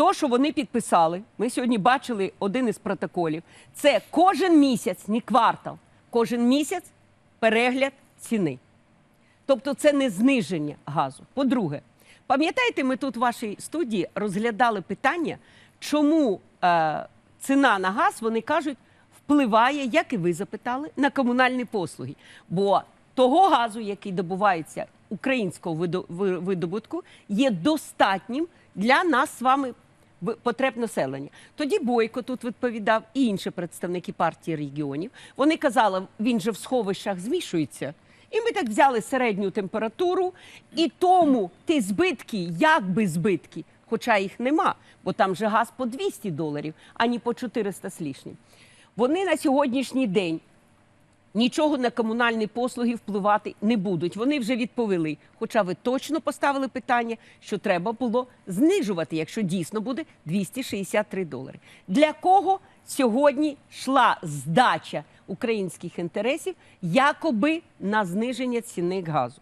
то, що вони підписали, ми сьогодні бачили один із протоколів. Це кожен місяць, не квартал, кожен місяць перегляд ціни. Тобто це не зниження газу. По-друге, пам'ятаєте, ми тут в вашій студії розглядали питання, чому е, ціна на газ, вони кажуть, впливає, як і ви запитали, на комунальні послуги. Бо того газу, який добувається українського видо- видобутку, є достатнім для нас з вами потреб населення. Тоді Бойко тут відповідав і інші представники партії регіонів. Вони казали, він же в сховищах змішується. І ми так взяли середню температуру, і тому ті збитки, якби збитки, хоча їх нема, бо там же газ по 200 доларів, а не по 400 з лишнім. Вони на сьогоднішній день нічого на комунальні послуги впливати не будуть. Вони вже відповіли. Хоча ви точно поставили питання, що треба було знижувати, якщо дійсно буде 263 долари. Для кого сьогодні йшла здача українських інтересів, якоби на зниження ціни газу?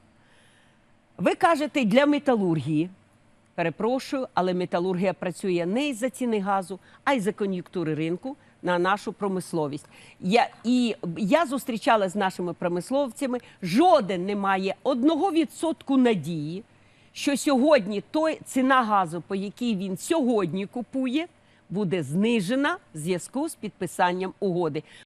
Ви кажете для металургії. Перепрошую, але металургія працює не із-за ціни газу, а й за кон'юнктури ринку на нашу промисловість. Я, і я зустрічалася з нашими промисловцями. Жоден не має одного відсотку надії, що сьогодні той ціна газу, по якій він сьогодні купує, буде знижена в зв'язку з підписанням угоди.